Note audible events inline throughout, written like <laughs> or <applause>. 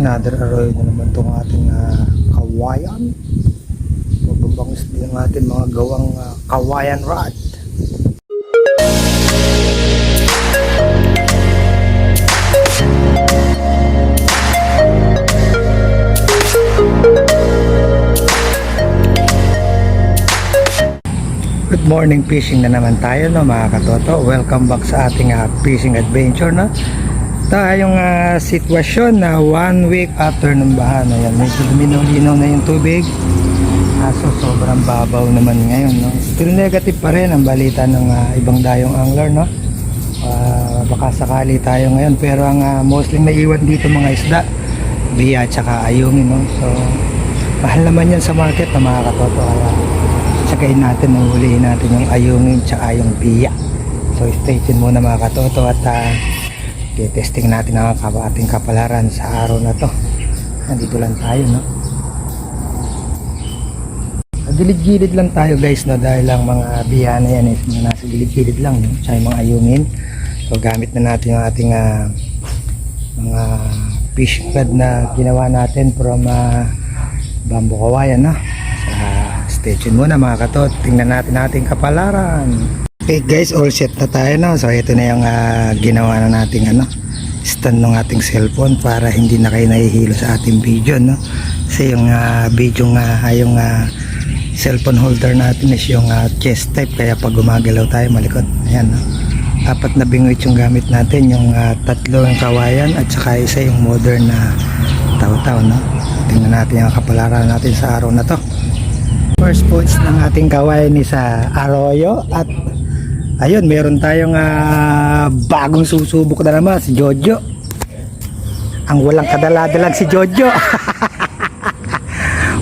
Another arroyo na naman itong ating ah, kawayan. Mababangis din ang ating mga gawang ah, kawayan rod. Good morning fishing na naman tayo no mga katoto. Welcome back sa ating ah, fishing adventure no. Tayong ah, sitwasyon na one week after ng baha na yan. Medyo luminaw-linaw na yung tubig. Kaso sobrang babaw naman ngayon no. Still negative pa rin ang balita ng ah, ibang dayong angler no. Ah, baka sakali tayo ngayon pero ang ah, mostly naiwan dito mga isda biya at saka ayungin no. So mahal naman yan sa market na mga katoto kaya natin, mahulihin natin yung ayungin tsaka yung biya. So stay tuned muna mga katoto at uh, testing natin ang ating kapalaran sa araw na to. Nandito lang tayo, no? Gilid-gilid lang tayo guys, no? Dahil lang mga biya na yan, is mga nasa gilid-gilid lang, no? Tsaka mga ayungin. So gamit na natin yung ating ah, mga fishing rod na ginawa natin from uh, bamboo kawayan, no? Sa stay tuned muna mga katot. Tingnan natin ating kapalaran. Okay guys, all set na tayo na. So ito na yung ah, ginawa na nating ano, stand ng ating cellphone para hindi na kayo nahihilo sa ating video. No? Kasi yung ah, video nga, ah, yung ah, cellphone holder natin is yung ah, chest type. Kaya pag gumagalaw tayo malikot. Ayan. No? Apat na bingwit yung gamit natin. Yung ah, tatlo yung kawayan at saka isa yung modern na taw-taw. No? Tingnan natin yung kapalaran natin sa araw na to. First points ng ating kawayan ni sa Arroyo at ayun, meron tayong ah, bagong susubok na naman, si Jojo. Ang walang kadaladalag si Jojo. <laughs>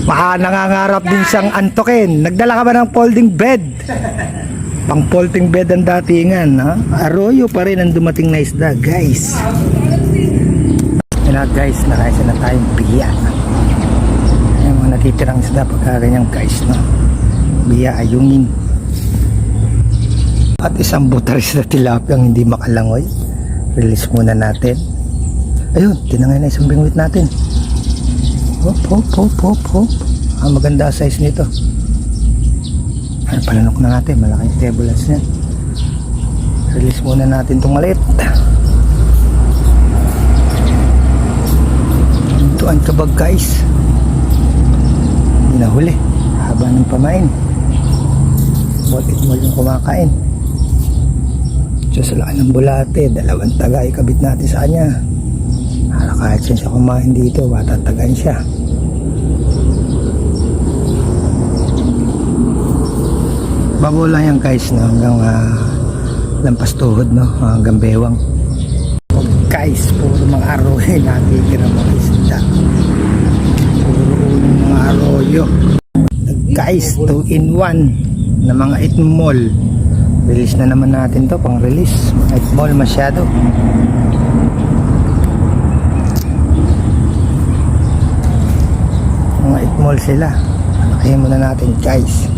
Baka nangangarap din siyang antokin. Nagdala ka ba ng folding bed? Pang folding bed ang datingan. Ha? Arroyo pa rin ang dumating na isda, guys. Yun na guys, nakaisa na tayong biya yung mga natitirang isda pagka ganyan guys no biya ayungin at isang butaris na tilapia ang hindi makalangoy. Release muna natin. Ayun tinangay na isang bingwit natin. Hop hop hop hop hop. Ang maganda size nito. Ay palanok na natin. Malaking tablets yan. Release muna natin itong maliit. Ito ang kabag guys. Hindi nahuli haba ng pamain. Bakit mo yung kumakain Laki ng bulate dalawang taga ikabit natin sa kanya. Para kahit siya siya kumain dito matatagain siya. Babo lang yan guys no? hanggang uh, lampas tuhod no? hanggang bewang. Guys puro mga aroy nakikira mga isda. Puro mga arroyo guys 2 in 1 na mga itmol release na naman natin to pang release. Mga itmol masyado. Mga itmol sila. Alakihin muna natin guys.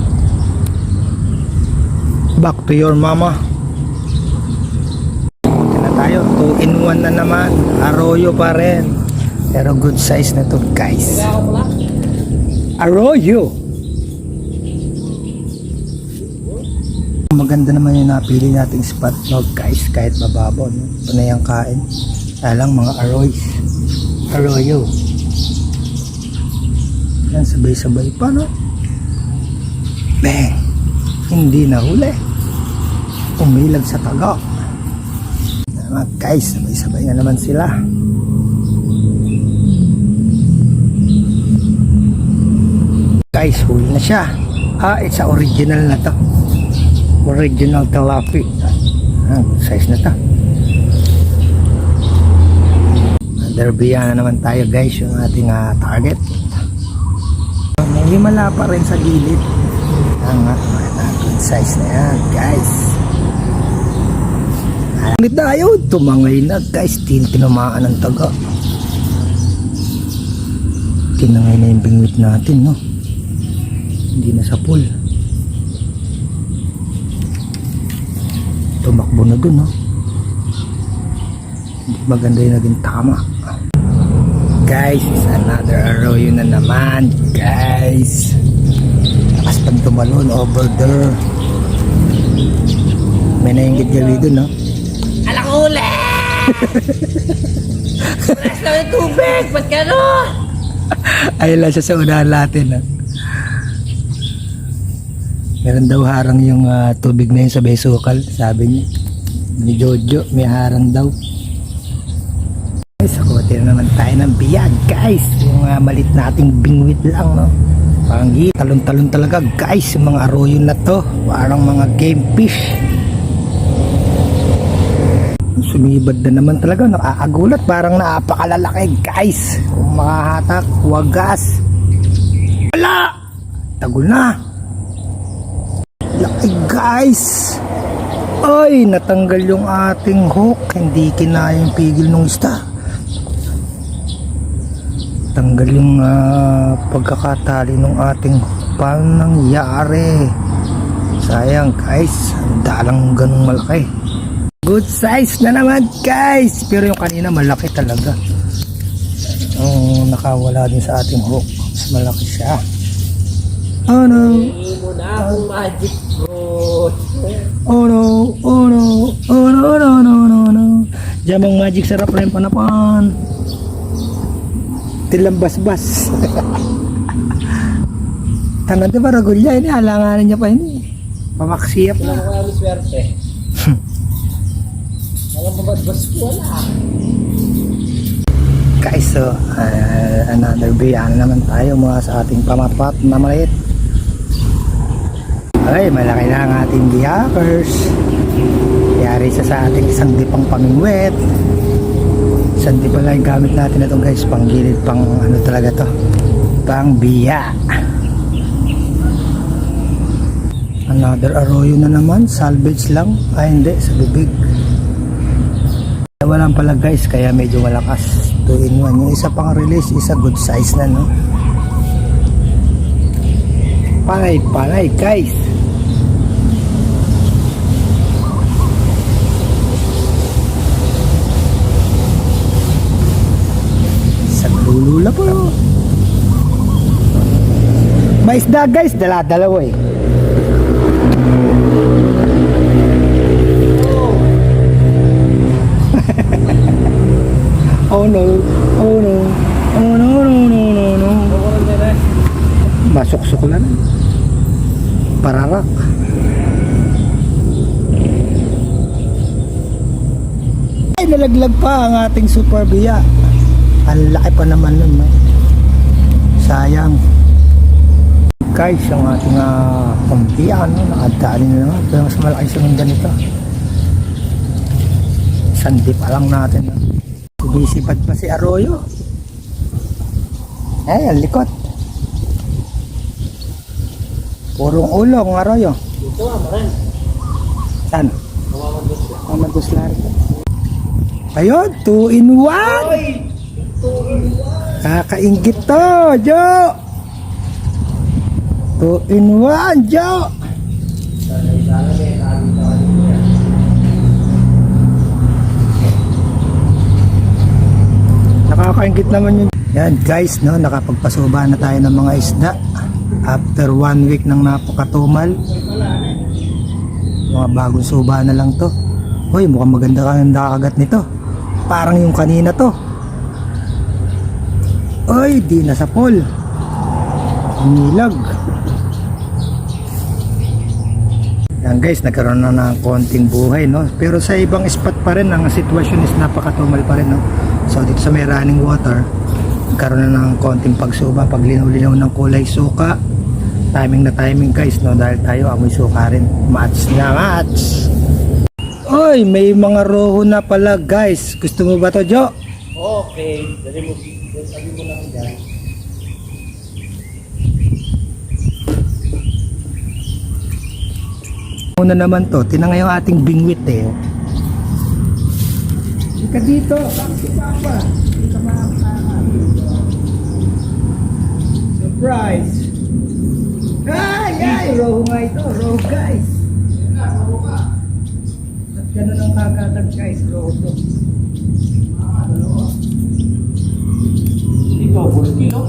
Back to your mama. Punta na tayo. 2 in 1 na naman. Arroyo pa rin. Pero good size na to guys. Arroyo maganda naman yung napili nating spot no? Guys kahit mababaw no? ito na yung kain talang mga arroys arroyo. Yan sabay sabay pa no? Bang! Hindi na huli. Umilag sa taga. Mga guys. Sabay sabay na naman sila. Guys huli na siya. Ah it's original na to original tilapia. Ah, size na to. Derbiya na naman tayo guys yung ating ah, target. Himala pa rin sa gilid. Ang ah, good size na yan guys. Ngunit tayo, tumangay na guys, tin tinamaan ng taga. Tinangay na yung bingwit natin, no? Hindi na sa pool. Tumakbo na dun, no? Hindi maganda yung naging tama. guys is another arroyo na naman guys lakas pang tumalon over there may nainggit gabi dun no Alak uli! Press na yung tubig! Ba't gano'n? ayun lang siya sa unahan natin no? Meron daw harang yung ah, tubig na yun sa Besukal sabi niya. Ni Jojo may harang daw. Guys ako na naman tayo ng biyag guys. Yung uh, malit nating bingwit lang no? Panggi, talon-talon talaga guys yung mga arroyo na to. Parang mga game fish. Sumibad na naman talaga nakakagulat parang napakalalaki guys. Kung makahatak wagas. Wala! Tagol na laki guys! Ay natanggal yung ating hook. Hindi kinayang pigil ng isda. Tanggal yung ah, pagkakatali ng ating hook paano nangyari sayang guys. Ang dalang ganung malaki. Good size na naman guys! Pero yung kanina malaki talaga. Ang nakawala din sa ating hook. Malaki siya oh no Hindi mo na magic fruit. Oh no, oh no, oh no, no, no, no. Jamang magic sarap rin panapan. Tilang basbas. <laughs> Tanan di ba ragulya ini halanganin niya pa ini. Pamaksiyap Wala na. ko kaya swerte. Walang mabadbas ko, wala. Guys, so uh, another day ano naman tayo mga sa ating pamapat na maliit. Ay, malaki na ang ating biyakers. Yari sa sa ating isang dipang pamingwet. Isang di pala yung gamit natin na itong guys, pang gilid, pang ano talaga to, pang biya. Another arroyo na naman, salvage lang. Ay hindi, sa bibig. Walang pala guys, kaya medyo malakas. 2 in 1. Yung isa pang release, isa good size na no. Panay, panay guys. Sa lulula po. May isda guys, dala-dalawa <laughs> eh. Oh no, oh no, oh no, no, no, no, no. Masuksok lang. Pararak. Ay, nalaglag pa ang ating super biya. Ang laki pa naman nun, no? Sayang. Guys, ang ating uh, pambiya, no? Nakadaanin na naman. Pero mas malaki sa ganito. Sandi pa lang natin, no? Sumisipat pa si Arroyo. Ay, ang likot. Purong ulo ang Arroyo. Dito ah, maran. Saan? Mamamadbas ko. Mamados lang. Ayun, 2 in 1. Kakaingit to, Jo. 2 in 1, Jo. Nakakaingit naman yun. Yan guys, no, nakapagpasuba na tayo ng mga isda. After one week ng napakatumal. Mga bagong suba na lang to. Hoy, mukhang maganda ka nakagat nito. Parang yung kanina to. Oy, di na sa pool. Nilag. Yan guys, nagkaroon na ng konting buhay, no? Pero sa ibang spot pa rin, ang sitwasyon is napakatumal pa rin, no? So dito sa may running water, nagkaroon na ng konting pagsuba, paglinaw-linaw ng kulay suka. Timing na timing guys, no? Dahil tayo amoy suka rin. Match na match! Oy, may mga roho na pala guys. Gusto mo ba to, Jo? Okay. Dali mo. Sabi mo lang dyan. Una naman to, tinangay yung ating bingwit eh. Ika dito, bakit si Papa? Hindi ka. Surprise! Ay, ay! Roho nga ito, roho guys. At ganun ang kagatan guys, roho to. Double kilo.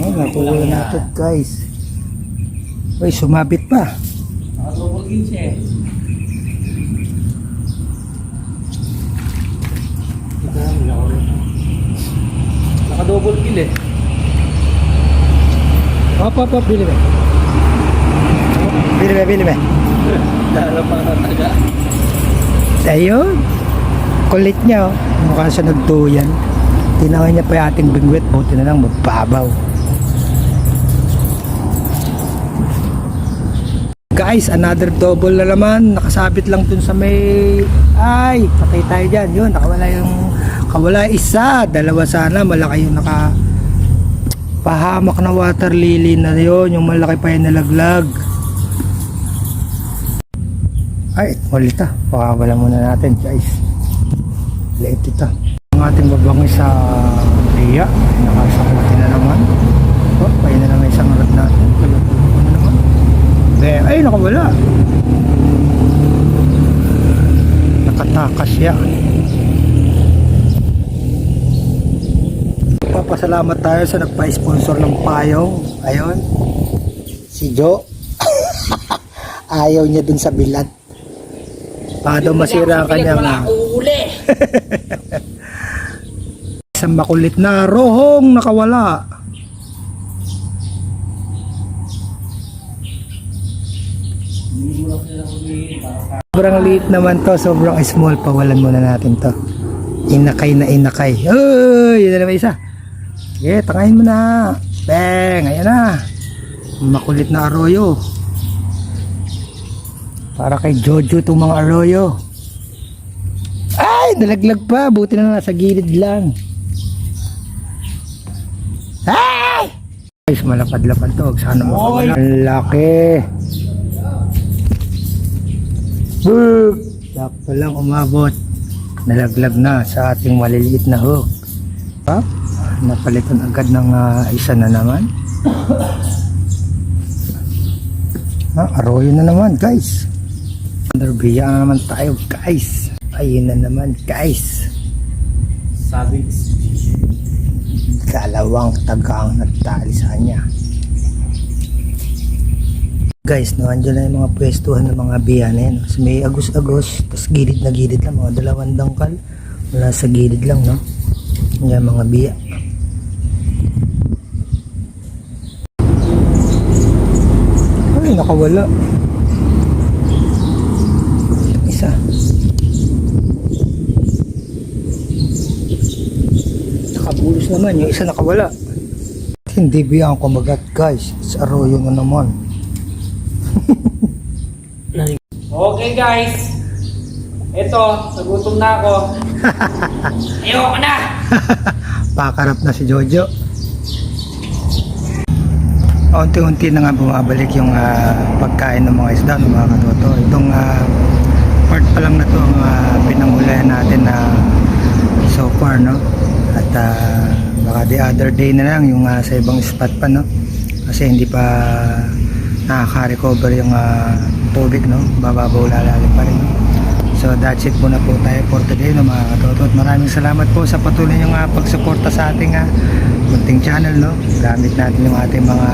Oh, nakuha natin guys. Uy, sumabit pa. Naka double kill siya eh. Naka double kill eh. Hop, hop, hop, bili ba? Bili ba, bili ba? Lalo pa taga. Ayun. Kulit niya, oh. Mukha siya nagtuyan. Tinawa niya pa yung ating bingwit. Buti na lang, magpabaw. Guys, another double na naman. Nakasabit lang dun sa may... Ay, patay tayo dyan. Yun, nakawala yung... Kawala isa. Dalawa sana. Malaki yung naka... Pahamak na water lily na yun. Yung malaki pa yung nalaglag. Ay, ulit ah. Pakawala muna natin, guys. Late ito. Ang ating babangoy sa Ria. Nakasakuti na naman. Oh, pahin na naman isang rod natin. Eh, ay, nakawala. Nakatakas siya. Papasalamat tayo sa nagpa-sponsor ng payong. Ayun. Si Joe. <laughs> Ayaw niya dun sa bilat. Baka daw masira ang kanyang... ah. <laughs> Isang makulit na rohong nakawala. Sobrang liit naman to, sobrang small. Pawalan muna natin to. Inakay na inakay. Uy, yun na naman isa. Sige, tangayin mo na. Bang, ayan na. Makulit na arroyo. Para kay Jojo itong mga arroyo. Ay, nalaglag pa. Buti na nasa gilid lang. Ay! Guys, malapad-lapad to. Sana makawala. Ang laki. Boop! Sakto lang umabot. Nalaglag na sa ating maliliit na hook. Ha? Napalitan agad ng ah, isa na naman. Ha, arroyo na naman, guys. Underbiya na naman tayo, guys. Ayun na naman, guys. Sabi dalawang taga ang nagtali sa kanya. Guys, no, andyan na yung mga pwestuhan ng mga biya na yan. So, may agos-agos, tapos gilid na gilid lang, mga dalawang dangkal. Wala sa gilid lang, no? Yan mga biya. Ay, nakawala. Isa. Nakabulos naman, yung isa nakawala. Hindi biyang kumagat guys. Sa arroyo na naman. <laughs> Okay guys. Ito, nagutom na ako. <laughs> Ayoko na. <laughs> Pakarap na si Jojo. Unti-unti na nga bumabalik yung ah, pagkain ng mga isda ng mga katoto. Itong ah, part pa lang na to ang uh, pinanghulayan natin na so far, no? At ah, baka the other day na lang yung ah, sa ibang spot pa, no? Kasi hindi pa nakaka-recover yung ah, tubig, no? Bababaw lalalim pa rin, no? So that's it muna po tayo for today no mga katoto at maraming salamat po sa patuloy niyong uh, pagsuporta sa ating uh, munting channel no. Gamit natin yung ating mga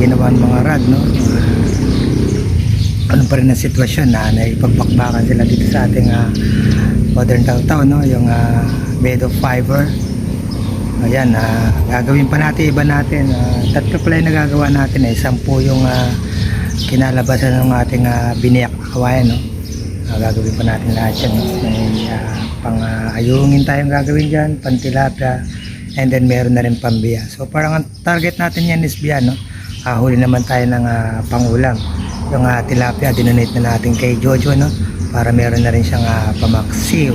ginawan mga rad no. Ano pa rin ang sitwasyon na naipagpakbakan sila dito sa ating uh, modern downtown no yung uh, made of fiber ayan uh, gagawin pa natin iba natin uh, tatlo pala yung nagagawa natin eh sampu yung uh, kinalabasan ng ating uh, biniyak na kawayan no Ah, gagawin pa natin lahat yan. No? May ah, pang ayungin tayong gagawin dyan, pantilapia, and then meron na rin pambiya. So parang ang target natin yan is biya, no? Ah, huli naman tayo ng ah, pangulam. Yung ah, tilapia, dinonate na natin kay Jojo, no? Para meron na rin siyang ah, pamaksiw.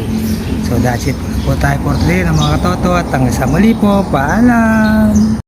So that's it po tayo for today ng mga katoto at hanggang sa muli po, paalam!